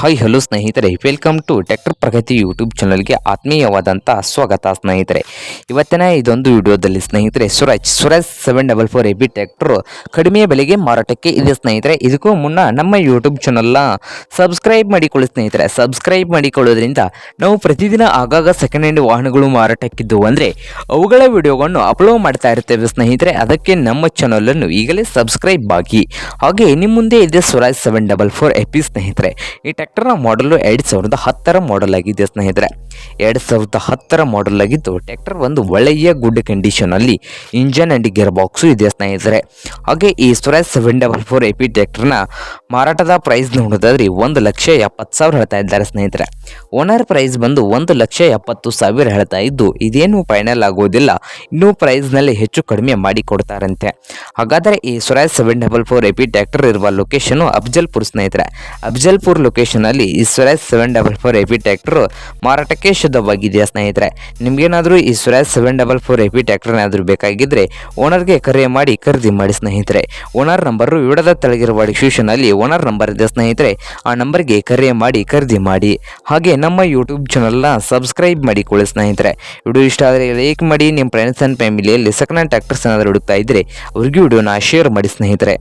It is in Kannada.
ಹಾಯ್ ಹಲೋ ಸ್ನೇಹಿತರೆ. Welcome to tractor Pragati YouTube ಚಾನಲ್ಗೆ ಆತ್ಮೀಯವಾದಂಥ ಸ್ವಾಗತ, ಸ್ನೇಹಿತರೆ. ಇವತ್ತಿನ ಇದೊಂದು ವಿಡಿಯೋದಲ್ಲಿ, ಸ್ನೇಹಿತರೆ Swaraj Swaraj seven double four A B tractor ಕಡಿಮೆ ಬೆಲೆಗೆ ಮಾರಾಟಕ್ಕೆ ಇದೆ, ಸ್ನೇಹಿತರೆ. ಇದಕ್ಕೂ ಮುನ್ನ ನಮ್ಮ ಯೂಟ್ಯೂಬ್ ಚಾನಲ್ನ ಸಬ್ಸ್ಕ್ರೈಬ್ ಮಾಡಿಕೊಳ್ಳಿ, ಸ್ನೇಹಿತರೆ. ಸಬ್ಸ್ಕ್ರೈಬ್ ಮಾಡಿಕೊಳ್ಳೋದ್ರಿಂದ ನಾವು ಪ್ರತಿದಿನ ಆಗಾಗ ಸೆಕೆಂಡ್ ಹ್ಯಾಂಡ್ ವಾಹನಗಳು ಮಾರಾಟಕ್ಕಿದ್ದು ಅಂದರೆ ಅವುಗಳ ವಿಡಿಯೋಗಳನ್ನು ಅಪ್ಲೋಡ್ ಮಾಡ್ತಾ ಇರ್ತೇವೆ, ಸ್ನೇಹಿತರೆ. ಅದಕ್ಕೆ ನಮ್ಮ ಚಾನಲನ್ನು ಈಗಲೇ ಸಬ್ಸ್ಕ್ರೈಬ್ ಆಗಿ. ಹಾಗೆ ನಿಮ್ಮ ಮುಂದೆ ಇದೆ Swaraj seven double four AP ಸ್ನೇಹಿತರೆ. ಈ ಟ್ರ್ಯಾಕ್ಟರ್ನ ಮಾಡಲು ಎರಡು ಸಾವಿರದ ಹತ್ತರ ಮಾಡೆಲ್ ಆಗಿದೆ ಸ್ನೇಹಿತರೆ. ಎರಡು ಸಾವಿರದ ಹತ್ತರ ಮಾಡೆಲ್ ಆಗಿದ್ದು ಟ್ರ್ಯಾಕ್ಟರ್ ಒಂದು ಒಳ್ಳೆಯ ಗುಡ್ ಕಂಡೀಷನಲ್ಲಿ ಇಂಜನ್ ಆ್ಯಂಡ್ ಗೇರ್ ಬಾಕ್ಸು ಇದೆ ಸ್ನೇಹಿತರೆ. ಹಾಗೆ ಈ Swaraj seven double four AP ಟ್ರ್ಯಾಕ್ಟರ್ನ ಮಾರಾಟದ ಪ್ರೈಸ್ ನೋಡೋದಾದ್ರೆ ಒಂದು ಲಕ್ಷ ಎಪ್ಪತ್ತು ಸಾವಿರ ಹೇಳ್ತಾ ಇದ್ದಾರೆ ಸ್ನೇಹಿತರೆ. ಓನರ್ ಪ್ರೈಸ್ ಬಂದು ಒಂದು ಲಕ್ಷ ಎಪ್ಪತ್ತು ಸಾವಿರ ಹೇಳ್ತಾ ಇದ್ದು, ಇದೇನು ಫೈನಲ್ ಆಗೋದಿಲ್ಲ. ಇನ್ನೂ ಪ್ರೈಸ್ನಲ್ಲಿ ಹೆಚ್ಚು ಕಡಿಮೆ ಮಾಡಿ ಕೊಡ್ತಾರಂತೆ. ಹಾಗಾದರೆ ಈ Swaraj seven double four AP tractor ಇರುವ ಲೊಕೇಶನು ಅಫ್ಜಲ್ಪುರ್ ಸ್ನೇಹಿತರೆ. ಅಫ್ಜಲ್ಪುರ್ ಲೊಕೇಶನಲ್ಲಿ ಈ Swaraj seven double four tractor ಮಾರಾಟಕ್ಕೆ ಶುದ್ಧವಾಗಿದೆಯಾ ಸ್ನೇಹಿತರೆ? ನಿಮಗೇನಾದರೂ ಈ Swaraj seven double four AP tractor ಏನಾದರೂ ಬೇಕಾಗಿದ್ದರೆ ಓನರ್ಗೆ ಕರೆ ಮಾಡಿ ಖರೀದಿ ಮಾಡಿ ಸ್ನೇಹಿತರೆ. ಓನರ್ ನಂಬರು ವಿಡದ ತೆಳಗಿರುವ ಡಿಸ್ಕ್ರಿಪ್ಷನಲ್ಲಿ ಓನರ್ ನಂಬರ್ ಇದೆ ಸ್ನೇಹಿತರೆ. ಆ ನಂಬರ್ಗೆ ಕರೆ ಮಾಡಿ ಖರೀದಿ ಮಾಡಿ. ಹಾಗೆ ನಮ್ಮ ಯೂಟ್ಯೂಬ್ ಚಾನಲ್ನ ಸಬ್ಸ್ಕ್ರೈಬ್ ಮಾಡಿಕೊಳ್ಳಿ ಸ್ನೇಹಿತರೆ. ವಿಡಿಯೋ ಇಷ್ಟ ಆದರೆ ಲೈಕ್ ಮಾಡಿ ನಿಮ್ಮ ಫ್ರೆಂಡ್ಸ್ ಆ್ಯಂಡ್ ಫ್ಯಾಮಿಲಿಯಲ್ಲಿ ಸೆಕೆಂಡ್ ಹ್ಯಾಂಡ್ ಟ್ರಾಕ್ಟರ್ಸ್ ಏನಾದರೂ ಹುಡುಕ್ತಾ ಇದ್ದರೆ ಅವ್ರಿಗೂ ವಿಡಿಯೋನ ಶೇರ್ ಮಾಡಿ ಸ್ನೇಹಿತರೆ.